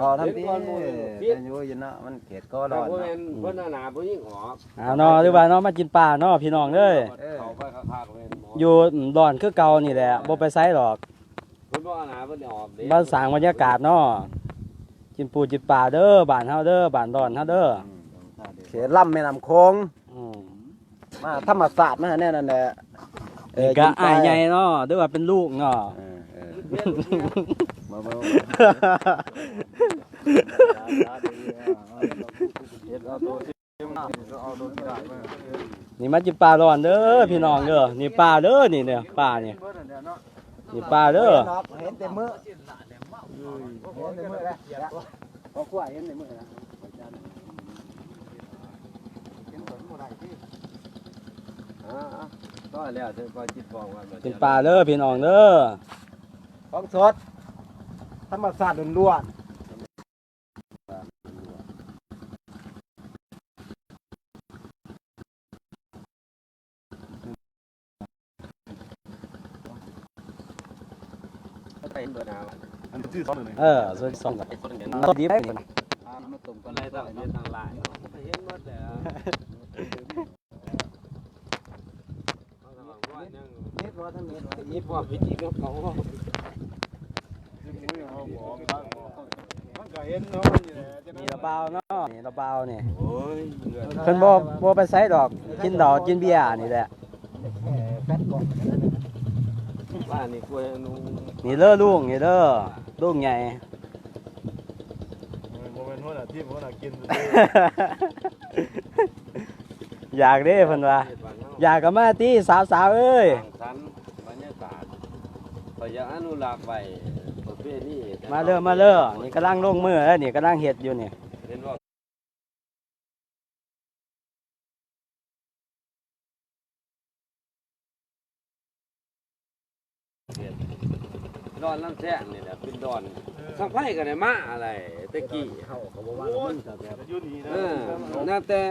บ่ทำที่อายุยันนะมันเขตก็ร้เราอนบ่แม่นเพิ่นหนาๆบ่ยิ่งหอบเอาเนาะหรือว่าเนาะมากินปลาเนาะพี่น้องเอ้ยเข้าไปคักๆเลยหมออยู่ดอนคือเก่านี่แหละบ่ไปไสหรอกเพิ่นบ่หนาเพิ่นหอบเด้บ้านสร้างบรรยากาศเนาะกินปูจินปลาเด้อบ้านเฮาเด้อบ้านดอนเฮาเด้อเขตลำแม่น้ำโขงอืมมาธรรมศาสตร์มาแน่นั่นแหละนี่ก็อ้ายใหญ่เนาะหรือว่าเป็นลูกเนาะ นี่มาจินปลาดอนเด้อพี่น้องเด้อนี่ปลาเด้อนี่เนี่ยปลาเนี่ยนี่ปลาเด้อเห็นแต่มือเห็นแต่มือแล้วพอขวายเห็นแต่มือแล้วอ่าก็แล้วจะคอยจิตฟองกันกินปลาเด้อพี่น้องเด้อของสดธรรมศาสตร์ล้วนไเบอร์หนาวเออส่วนสองกับต้นดิบนี่มาตุ่มกันอะไรต่างเฮ็ดต่างหลายเห็นหมดแล้วเอาสมัครว่ายังเม็ดว่าทั้งเม็ดว่านี่พอพิจิตรเขามันก็เห็นเนาะนี่ระเบาเนาะนี่ระเบานี่ยเงินเพิ่นบ่บ่ไปไสดอก กินดอกกินเบียร์นี่แหละ แป๊ดก่อนบ้านนี่กล้วยนุ่งนี่เด้อลุงนี่เด้อลุงใหญ่ โมเมนต์หัวหน้าทีมหัวหน้ากินอยากเด้เพิ่นว่าเฮ็ดบ้านเฮาอยากก็มาติสาวๆเอ้ย สร้างสรรค์บรรยากาศพยายามอนุรักษ์ไว้ประเภทนี้มาเด้อมาเด้อนี่กำลังลงมือเอ้ยนี่กำลังเฮ็ดอยู่นี่ ดอนลำแท่งนี่แหละเป็นดอนสังไพ่กันได้มาอะไรตะกี้เข้าเขาบอกว่ามันจะแบบอยู่ดีนะเออน่าแต่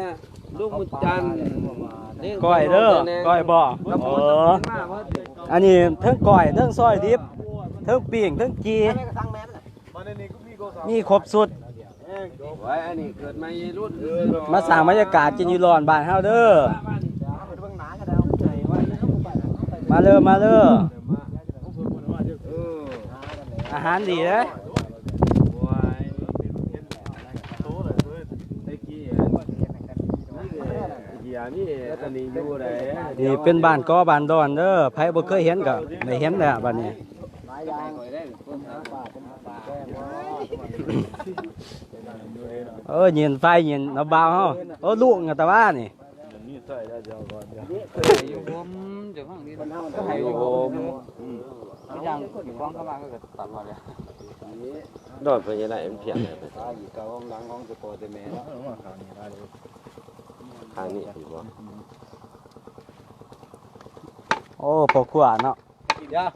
ลูกมุจจันทร์ก้อยเด้อก้อยบ่เอออันนี้เทั้งก้อยเทั้งซอยดิบเทั้งปิ้งเทั้งจีมาในนี้ก็มีโกสาวมีครบสุดไว้อันนี้เกิดมาในรุ่นมาสร้างบรรยากาศกินอยู่ร้อนบ้านเฮาเด้อเบื้องหนาก็ได้เอาใจไว้มาเด้อมาเด้อเอออาหารดีเด้อไว้โตเลยด้วยตะกี้เฮียนี่อันนี้อยู่ไหนนี่เป็นบ้านก้อบ้านดอนเด้อไผบ่เคยเห็นก็ได้เห็นแล้วบัดนี้หลายอย่างคนหาป่าคนหาป่าแก้มว่าเออยินไฟยินเอาบ่าวเฮาโอ้ลูกอะตะว่านี่มีใส่ได้เดียวก่อนเดียวอยู่ผมจะฟังดีมันเฮาก็ให้โฮมอย่างฟ้องเข้ามาก็ตัดมาเลยดอนไปยังไงมันเพียงเลยตายอยู่กับห้องหลังห้องจะโปรแต่แม่เนาะเอามาขางนี้ได้เลยทางนี้ถือว่าโอ้พอครัวเนาะเดี๋ยว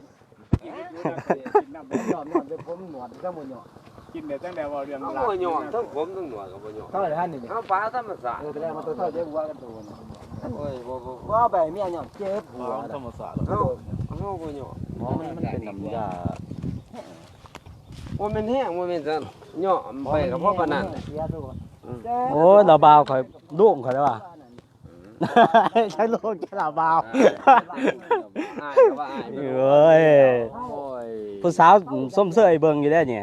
น้ำบ่ยอมนอนไปผมหนวดก็บ่ยอมกินแต่ตั้งแต่ว่าเรียนเขาบ่ยอมทั้งผมทั้งหนวดก็บ่ยอมเท่าไหร่ท่านนี่เขาฟ้าธรรมศาสตร์เออไปแล้วมาตัวเท่าเจ๊บัวกันตัวโอ้ยบ่บ่ว่าไปเมียยอมเจ็บหัวธรรมศาสตร์ เขาเขาบ่ยอมมันมันเป็นน้ำยาว่ามันแห้งว่ามันจะเหยาะไปกับพ่อปานนั้นเสียตัวโอ้เราบ่าวข่อยลูกข่อยได้ว่าใช้ลูกใช้เราบ่าวอายก็ว่าอายเอ้ยโอ้ยผู้สาวส้มเสื้อไอ้เบิ่งอยู่ได้นี่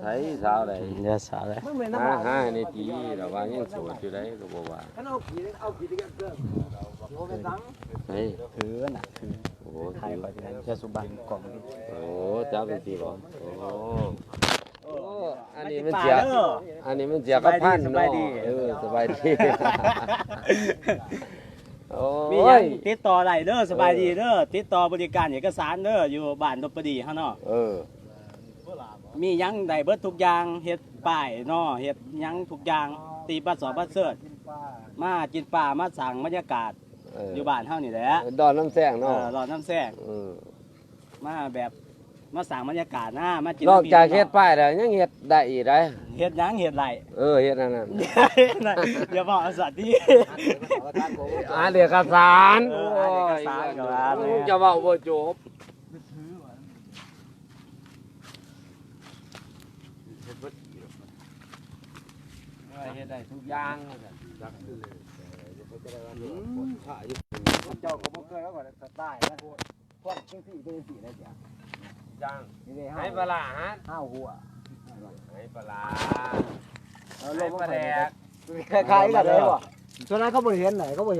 ไสสาวใดเดี๋ยวสาวเลยมันเป็นหาน้ำมันหาในทีระว่ายังโสดอยู่ได้ก็บ่ว่าถ้าเอาผีเอาผีที่กันเด้อโอ้ เป็นสังเฮ้ยถือน่ะถือโอ้ไทยข่อยได้จะสุบันกล่องนี้โอ้จับเป็นทีบ่โอ้โอ้อันนี้มันเสียอันนี้มันเสียกับพันเนาะเออสบายดีโอ้มีหยังยติดต่อได้เด้อสบายดีเด้อติดต่อบริการเอกสารเด้ออยู่บ้านดบปดีเฮาเนาะเออมีหยังได้เบิดทุกอย่างเฮ็ดป้ายเนาะเฮ็ดหยังทุกอย่างตีปัสสอปัสเสิร์ชมากินปลามาสั่งบรรยากาศ เออ อยู่บ้านเฮานี่แหละดอนน้ำแซงเอเนาะอรอน้ำแซงเออมาแบบมาสั่งบรรยากาศนะมากินนอกจากน้ำเฮ็ดป้ายแล้วยังเฮ็ดได้อีกได้เฮ็ดหยังเฮ็ดไรเออเฮ็ดอันนั้นอย่าบอกเอาสัตว์ที่ อ่านเอกสารเอออ่านเอกสารกับอ่านเนี่ยจะเว้าบ่จบเฮ็ดได้ทุกอย่าง เจ้าก็บ่เคยแล้วก็สไตล์นะพวกจังซี่เป็นจังซี่ได้จ้ะจังนี่ได้ให้ปลาร้าฮะห้าวหัวให้ปลาร้าเอาลให้งปลาแดกคล้ายๆกันเลยว่ะส่วนนั้นเขาบ่เห็นไหนเขาบ่